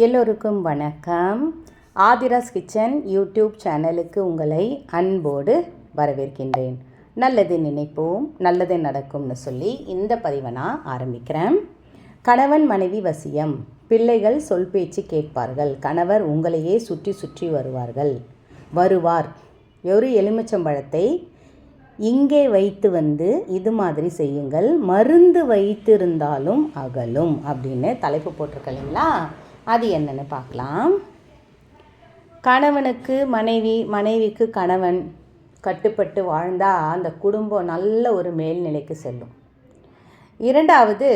எல்லோருக்கும் வணக்கம். Aadhira's kitchen YouTube சேனலுக்கு உங்களை அன்போடு வரவேற்கின்றேன். நல்லது நினைப்போம் நல்லது நடக்கும்னு சொல்லி இந்த பதிவை நான் ஆரம்பிக்கிறேன். கணவன் மனைவி வசியம். பிள்ளைகள் சொல் பேச்சு கேட்பார்கள். கணவர் உங்களையே சுற்றி சுற்றி வருவார்கள். வருவார். ஒரு எலுமிச்சம்பழத்தை இங்கே வைத்து வந்து இது மாதிரி செய்யுங்கள். மருந்து வைத்திருந்தாலும் அகலும் அப்படின்னு தலைப்பு போட்டிருக்க இல்லைங்களா? அது என்னென்னு பார்க்கலாம். கணவனுக்கு மனைவி மனைவிக்கு கணவன் கட்டுப்பட்டு வாழ்ந்தால் அந்த குடும்பம் நல்ல ஒரு மேல்நிலைக்கு செல்லும். இரண்டாவது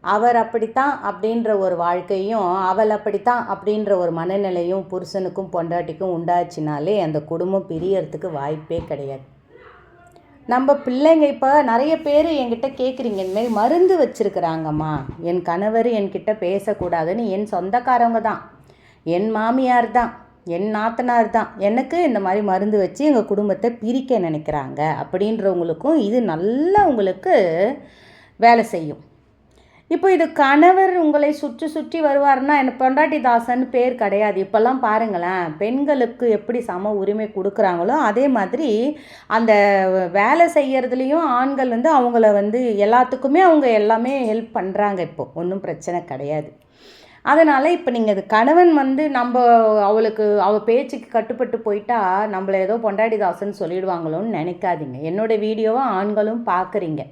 அவர் அப்படித்தான் அப்படின்ற ஒரு வாழ்க்கையும் அவள் அப்படித்தான் அப்படின்ற ஒரு மனநிலையும் புருஷனுக்கும் பொண்டாட்டிக்கும் உண்டாச்சுனாலே அந்த குடும்பம் பிரியறதுக்கு வாய்ப்பே கிடையாது. நம்ம பிள்ளைங்க இப்போ நிறைய பேர் என்கிட்ட கேட்குறீங்க இந்தமாரி மருந்து வச்சுருக்குறாங்கம்மா. என் கணவர் என்கிட்ட பேசக்கூடாதுன்னு என் சொந்தக்காரவங்க தான். என் மாமியார் தான். என் நாத்தனார் தான். எனக்கு இந்த மாதிரி மருந்து வச்சு எங்கள் குடும்பத்தை பிரிக்க நினைக்கிறாங்க. அப்படின்றவங்களுக்கும் இது நல்லா உங்களுக்கு வேலை செய்யும். இப்போ இது கணவர் உங்களை சுற்றி சுற்றி வருவார்னா எனக்கு பொண்டாட்டி தாசன் பேர் கிடையாது. இப்போல்லாம் பாருங்களேன் பெண்களுக்கு எப்படி சம உரிமை கொடுக்குறாங்களோ அதே மாதிரி அந்த வேலை செய்கிறதுலேயும் ஆண்கள் வந்து அவங்கள வந்து எல்லாத்துக்குமே அவங்க எல்லாமே ஹெல்ப் பண்ணுறாங்க இப்போ. ஒன்றும் பிரச்சனை கிடையாது. அதனால் இப்போ நீங்கள் அது கணவன் வந்து நம்ம அவளுக்கு அவள் பேச்சுக்கு கட்டுப்பட்டு போயிட்டா நம்மளை ஏதோ பொண்டாட்டி தாசன் சொல்லிடுவாங்களோன்னு நினைக்காதீங்க. என்னோடய வீடியோவை ஆண்களும் பார்க்குறீங்க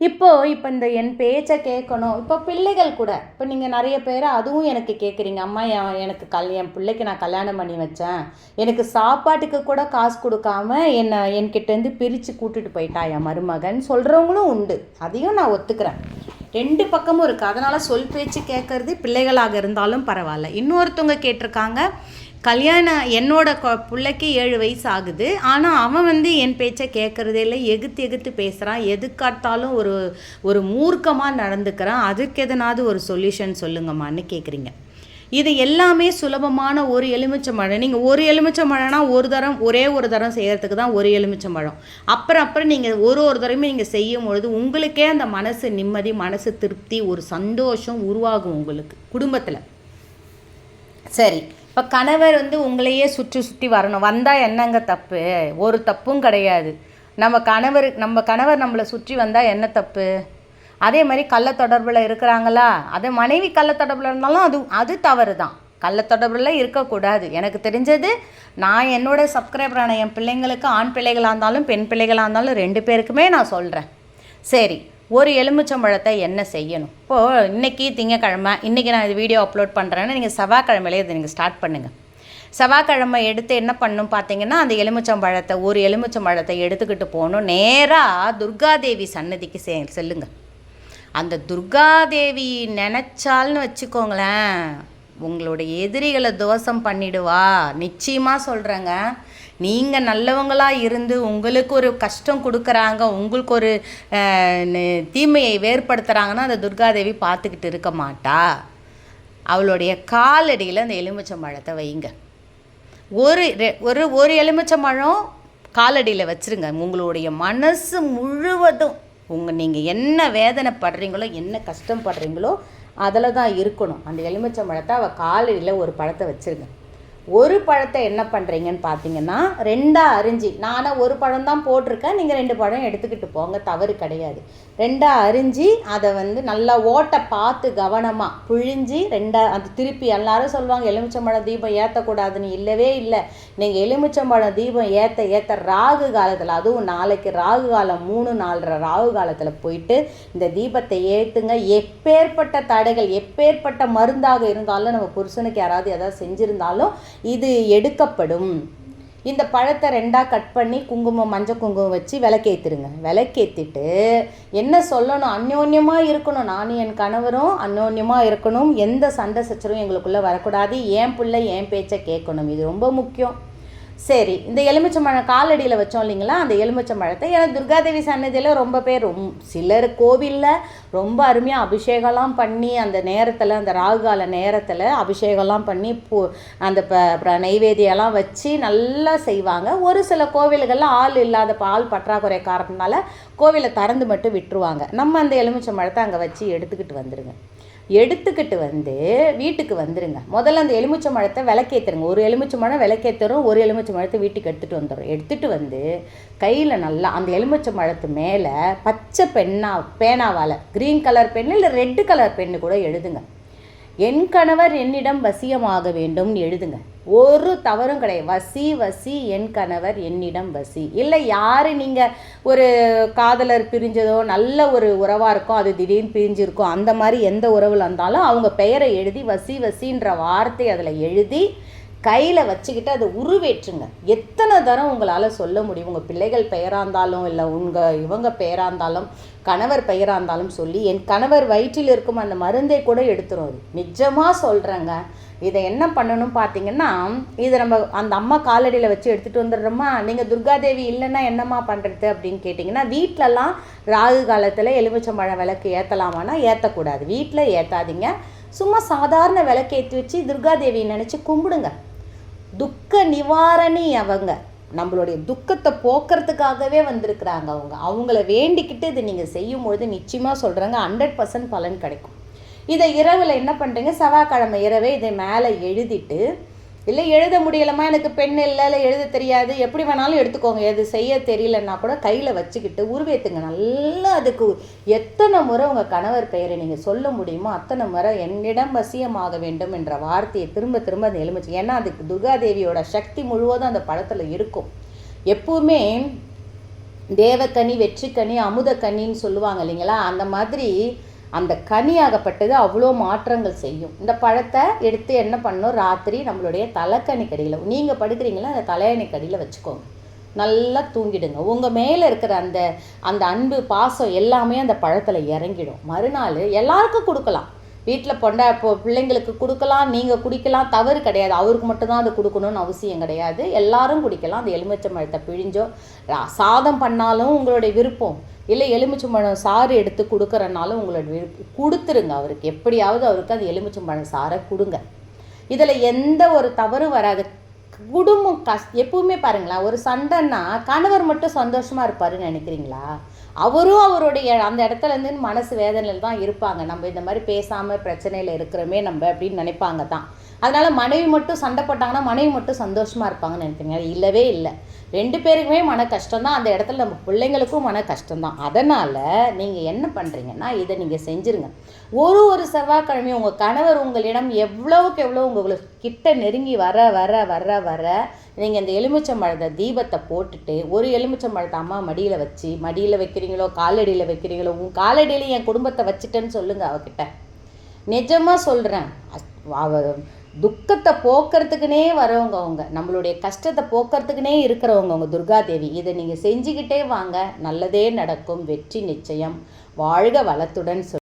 இப்போது இப்போ இந்த என் பேச்சை கேட்கணும் இப்போ பிள்ளைகள் கூட இப்போ நீங்கள் நிறைய பேர் அதுவும் எனக்கு கேட்குறீங்க அம்மா என் எனக்கு கல் என் பிள்ளைக்கு நான் கல்யாணம் பண்ணி வச்சேன். எனக்கு சாப்பாட்டுக்கு கூட காசு கொடுக்காம என்னை என்கிட்டேருந்து பிரித்து கூட்டிட்டு போயிட்டா என் மருமகன் சொல்கிறவங்களும் உண்டு. அதையும் நான் ஒத்துக்கிறேன். ரெண்டு பக்கமும் இருக்குது அதனால் சொல் பேச்சு கேட்குறது பிள்ளைகளாக இருந்தாலும் பரவாயில்ல. இன்னொருத்தவங்க கேட்டிருக்காங்க கல்யாணம் என்னோட கொ பிள்ளைக்கு ஏழு வயசு ஆகுது ஆனால் அவன் வந்து என் பேச்சை கேட்குறதே இல்லை. எகுத்து எகுத்து பேசுகிறான் எதுக்காட்டாலும் ஒரு ஒரு மூர்க்கமாக நடந்துக்கிறான். அதுக்கு எதனாவது ஒரு சொல்யூஷன் சொல்லுங்கம்மான்னு கேட்குறீங்க இது எல்லாமே சுலபமான ஒரு எலுமிச்சை மழை. நீங்கள் ஒரு எலுமிச்சை மழைனா ஒரு தரம் ஒரே ஒரு தரம் செய்கிறதுக்கு தான் ஒரு எலுமிச்சை எலுமிச்சம்பழம் அப்புறம் அப்புறம் நீங்கள் ஒரு ஒரு தரமே நீங்கள் செய்யும் பொழுது உங்களுக்கே அந்த மனசு நிம்மதி மனசு திருப்தி ஒரு சந்தோஷம் உருவாகும் உங்களுக்கு குடும்பத்தில். சரி. இப்போ கணவர் வந்து உங்களையே சுற்றி சுற்றி வரணும். வந்தால் என்னங்க தப்பு? ஒரு தப்பும் கிடையாது. நம்ம கணவர் நம்ம கணவர் நம்மளை சுற்றி வந்தால் என்ன தப்பு? அதே மாதிரி கள்ள தொடர்பில் இருக்கிறாங்களா? அதே மனைவி கள்ள தொடர்பில் இருந்தாலும் அது அது தவறு தான் கள்ள தொடர்பில் இருக்கக்கூடாது. எனக்கு தெரிஞ்சது நான் என்னோடய சப்ஸ்கிரைபரான என் பிள்ளைங்களுக்கு ஆண் பிள்ளைகளாக இருந்தாலும் பெண் பிள்ளைகளாக இருந்தாலும் ரெண்டு பேருக்குமே நான் சொல்கிறேன் சரி ஒரு எலுமிச்சம்பழத்தை என்ன செய்யணும்? இப்போது இன்றைக்கி திங்கக்கிழமை இன்றைக்கி நான் இது வீடியோ அப்லோட் பண்ணுறேன்னா நீங்கள் செவ்வாய்க்கிழமையிலே இதை நீங்கள் ஸ்டார்ட் பண்ணுங்கள் செவ்வாய்க்கிழமை எடுத்து என்ன பண்ணணும் பார்த்தீங்கன்னா அந்த எலுமிச்சம்பழத்தை ஒரு எலுமிச்சம்பழத்தை எடுத்துக்கிட்டு போகணும். நேராக துர்காதேவி சன்னதிக்கு செ செல்லுங்க. அந்த துர்காதேவி நினச்சால்னு வச்சுக்கோங்களேன் உங்களுடைய எதிரிகளை தோஷம் பண்ணிடுவா. நிச்சயமாக சொல்கிறேங்க நீங்கள் நல்லவங்களாக இருந்து உங்களுக்கு ஒரு கஷ்டம் கொடுக்குறாங்க உங்களுக்கு ஒரு தீமையை ஏற்படுத்துகிறாங்கன்னா அந்த துர்காதேவி பார்த்துக்கிட்டு இருக்க மாட்டா. அவளுடைய காலடியில் அந்த எலுமிச்சம்பழத்தை வைங்க. ஒரு ஒரு ஒரு எலுமிச்சம்பழம் காலடியில் வச்சுருங்க. உங்களுடைய மனசு முழுவதும் உங்கள் நீங்கள் என்ன வேதனைப்படுறீங்களோ என்ன கஷ்டப்படுறீங்களோ அதில் தான் இருக்கணும். அந்த எலுமிச்சம்பழத்தை அவள் காலடியில் ஒரு பழத்தை வச்சுருங்க. ஒரு பழத்தை என்ன பண்ணுறீங்கன்னு பார்த்தீங்கன்னா ரெண்டாக அரிஞ்சு நானாக ஒரு பழம் தான் போட்டிருக்கேன் நீங்கள் ரெண்டு பழம் எடுத்துக்கிட்டு போங்க தவறு கிடையாது. ரெண்டாக அரிஞ்சு அதை வந்து நல்லா ஓட்டை பார்த்து கவனமாக புழிஞ்சு ரெண்டாக அது திருப்பி எல்லாரும் சொல்லுவாங்க எலுமிச்சம்பழம் தீபம் ஏற்றக்கூடாதுன்னு இல்லவே இல்லை. நீங்கள் எலுமிச்சம்பழம் தீபம் ஏற்ற ஏற்ற ராகு காலத்தில் அதுவும் நாளைக்கு ராகு காலம் மூணு நாலரை ராகு காலத்தில் போயிட்டு இந்த தீபத்தை ஏற்றுங்க எப்பேற்பட்ட தடைகள் எப்பேற்பட்ட மருந்தாக இருந்தாலும் நம்ம புருஷனுக்கு யாராவது எதாவது செஞ்சுருந்தாலும் இது எடுக்கப்படும். இந்த பழத்தை ரெண்டாக கட் பண்ணி குங்குமம் மஞ்சள் குங்குமம் வச்சு விளக்கேற்றிடுங்க விளக்கேற்றிட்டு என்ன சொல்லணும்? அந்யோன்யமாக இருக்கணும். நானும் என் கணவரும் அந்யோன்யமாக இருக்கணும். எந்த சண்டை சச்சரவும் எங்களுக்குள்ளே வரக்கூடாது. ஏன் பிள்ளை என் பேச்சை கேட்கணும். இது ரொம்ப முக்கியம். சரி இந்த எலுமிச்சம்பழம் காலடியில் வச்சோம் இல்லைங்களா? அந்த எலுமிச்சம்பழத்தை ஏன்னா துர்காதேவி சன்னதியில் ரொம்ப பேர் ரொம் சிலர் கோவிலில் ரொம்ப அருமையாக அபிஷேகம்லாம் பண்ணி அந்த நேரத்தில் அந்த ராகுகால நேரத்தில் அபிஷேகம்லாம் பண்ணி பூ அந்த ப நைவேத்தியெல்லாம் வச்சு நல்லா செய்வாங்க. ஒரு சில கோவில்களில் ஆள் இல்லாத பால் பற்றாக்குறை காரணத்தினால கோவிலை திறந்து மட்டும் விட்டுருவாங்க. நம்ம அந்த எலுமிச்சம்பழத்தை அங்கே வச்சு எடுத்துக்கிட்டு வந்துடுங்க எடுத்துக்கிட்டு வந்து வீட்டுக்கு வந்துடுங்க முதல்ல அந்த எலுமிச்சை மழத்தை விளக்கேற்றுருங்க ஒரு எலுமிச்சை மழை விளக்கேற்றுறோம் ஒரு எலுமிச்சை மழத்தை வீட்டுக்கு எடுத்துகிட்டு வந்துடும் எடுத்துகிட்டு வந்து கையில் நல்லா அந்த எலுமிச்சை மழத்து மேலே பச்சை பெண்ணா பேனாவால் க்ரீன் கலர் பென்னு இல்லை ரெட்டு கலர் பென்னு கூட எழுதுங்க. என் கணவர் என்னிடம் வசியமாக வேண்டும்னு எழுதுங்க. ஒரு தவறும் கிடையாது. வசி வசி என் கணவர் என்னிடம் வசி. இல்லை யார் நீங்கள் ஒரு காதலர் பிரிஞ்சதோ நல்ல ஒரு உறவாக இருக்கோ அது திடீர்னு பிரிஞ்சிருக்கோ அந்த மாதிரி எந்த உறவில் இருந்தாலும் அவங்க பெயரை எழுதி வசி வசின்ற வார்த்தை அதில் எழுதி கையில் வச்சுக்கிட்டு அதை உருவேற்றுங்க. எத்தனை தரம் உங்களால் சொல்ல முடியும்? உங்கள் பிள்ளைகள் பெயராக இருந்தாலும் இல்லை உங்கள் இவங்க பெயராக இருந்தாலும் கணவர் பெயராக இருந்தாலும் சொல்லி என் கணவர் வயிற்றில் இருக்கும் அந்த மருந்தை கூட எடுத்துரும் அது. நிஜமாக சொல்கிறேங்க இதை என்ன பண்ணணும் பார்த்தீங்கன்னா இதை நம்ம அந்த அம்மா காலடியில் வச்சு எடுத்துகிட்டு வந்துடுறோமா? நீங்கள் துர்காதேவி இல்லைன்னா என்னம்மா பண்ணுறது அப்படின்னு கேட்டிங்கன்னா வீட்டிலலாம் ராகு காலத்தில் எலுமிச்சம்பழம் விளக்கு ஏற்றலாமான்னா ஏற்றக்கூடாது வீட்டில் ஏற்றாதீங்க சும்மா சாதாரண விளக்கு ஏற்றி வச்சு துர்காதேவியை நினச்சி கும்பிடுங்க. துக்க நிவாரணி அவங்க. நம்மளுடைய துக்கத்தை போக்குறதுக்காகவே வந்திருக்கிறாங்க அவங்க. அவங்கள வேண்டிக்கிட்டு இதை நீங்கள் செய்யும்பொழுது நிச்சயமாக சொல்கிறாங்க ஹண்ட்ரட் பர்சன்ட் பலன் கிடைக்கும். இதை இரவில் என்ன பண்ணுறீங்க செவ்வாய்க்கிழமை இரவே இதை மேலே எழுதிட்டு இல்லை எழுத முடியலமா எனக்கு பெண் இல்லை இல்லை எழுத தெரியாது. எப்படி வேணாலும் எடுத்துக்கோங்க. எது செய்ய தெரியலன்னா கூட கையில் வச்சுக்கிட்டு உருவேத்துங்க நல்லா அதுக்கு எத்தனை முறை உங்கள் கணவர் பெயரை நீங்கள் சொல்ல முடியுமோ அத்தனை முறை என்னிடம் வசியமாக வேண்டும் என்ற வார்த்தையை திரும்ப திரும்ப அந்த எலுமிச்சு ஏன்னா அதுக்கு துர்காதேவியோட சக்தி முழுவதும் அந்த படத்தில் இருக்கும். எப்பவுமே தேவக்கனி வெற்றிக்கனி அமுதக்கனின்னு சொல்லுவாங்க இல்லைங்களா? அந்த மாதிரி அந்த கனியாகப்பட்டது அவ்வளோ மாற்றங்கள் செய்யும். இந்த பழத்தை எடுத்து என்ன பண்ணணும்? ராத்திரி நம்மளுடைய தலைக்கணி கடியில் நீங்கள் படுக்கிறீங்களா? அந்த தலையணி கடியில் வச்சுக்கோங்க. நல்லா தூங்கிடுங்க. உங்கள் மேலே இருக்கிற அந்த அந்த அன்பு பாசம் எல்லாமே அந்த பழத்தில் இறங்கிடும். மறுநாள் எல்லாருக்கும் கொடுக்கலாம். வீட்டில் பொண்டா இப்போ பிள்ளைங்களுக்கு கொடுக்கலாம். நீங்கள் குடிக்கலாம். தவறு கிடையாது. அவருக்கு மட்டும்தான் அது கொடுக்கணும்னு அவசியம் கிடையாது. எல்லாரும் குடிக்கலாம். அந்த எலுமிச்சை பழத்தை பிழிஞ்சோ சாதம் பண்ணாலும் உங்களுடைய விருப்பம். இல்லை எலுமிச்சம்பழம் சாறு எடுத்து கொடுக்குறனாலும் உங்களோட விருப்பம் கொடுத்துருங்க அவருக்கு. எப்படியாவது அவருக்கு அது எலுமிச்சம்பழம் சாரை கொடுங்க. இதில் எந்த ஒரு தவறும் வராது. குடும்பம் கஷ் எப்பவுமே பாருங்களேன் ஒரு சண்டைன்னா கணவர் மட்டும் சந்தோஷமாக இருப்பாருன்னு நினைக்கிறீங்களா? அவரும் அவருடைய அந்த இடத்துலேருந்து மனசு வேதனையில் தான் இருப்பாங்க. நம்ம இந்த மாதிரி பேசாமல் பிரச்சனையில் இருக்கிறோமே நம்ம அப்படின்னு நினைப்பாங்க தான். அதனால் மனைவி மட்டும் சண்டை போட்டாங்கன்னா மனைவி மட்டும் சந்தோஷமாக இருப்பாங்கன்னு நினைக்கிறீங்க அது இல்லவே இல்லை. ரெண்டு பேருக்குமே மன கஷ்டம் தான் அந்த இடத்துல நம்ம பிள்ளைங்களுக்கும் மன கஷ்டம் தான் அதனால் நீங்கள் என்ன பண்ணுறீங்கன்னா இதை நீங்கள் செஞ்சுருங்க. ஒரு ஒரு செவ்வாய்க்கிழமையும் உங்கள் கணவர் உங்களிடம் எவ்வளோவுக்கு எவ்வளோ உங்களுக்கு கிட்ட நெருங்கி வர வர வர வர நீங்கள் இந்த எலுமிச்சம்பழத்தை தீபத்தை போட்டுட்டு ஒரு எலுமிச்சம்பழத்தை அம்மா மடியில் வச்சு மடியில் வைக்கிறீங்களோ காலடியில் வைக்கிறீங்களோ உன் காலடியில் என் குடும்பத்தை வச்சுட்டேன்னு சொல்லுங்கள் அவகிட்ட. நிஜமாக சொல்கிறேன் அவ துக்கத்தை போக்குறதுக்குனே வரவங்க அவங்க. நம்மளுடைய கஷ்டத்தை போக்குறதுக்குனே இருக்கிறவங்க அவங்க. துர்காதேவி இதை நீங்கள் செஞ்சுக்கிட்டே வாங்க. நல்லதே நடக்கும். வெற்றி நிச்சயம். வாழ்க வளத்துடன் சொல்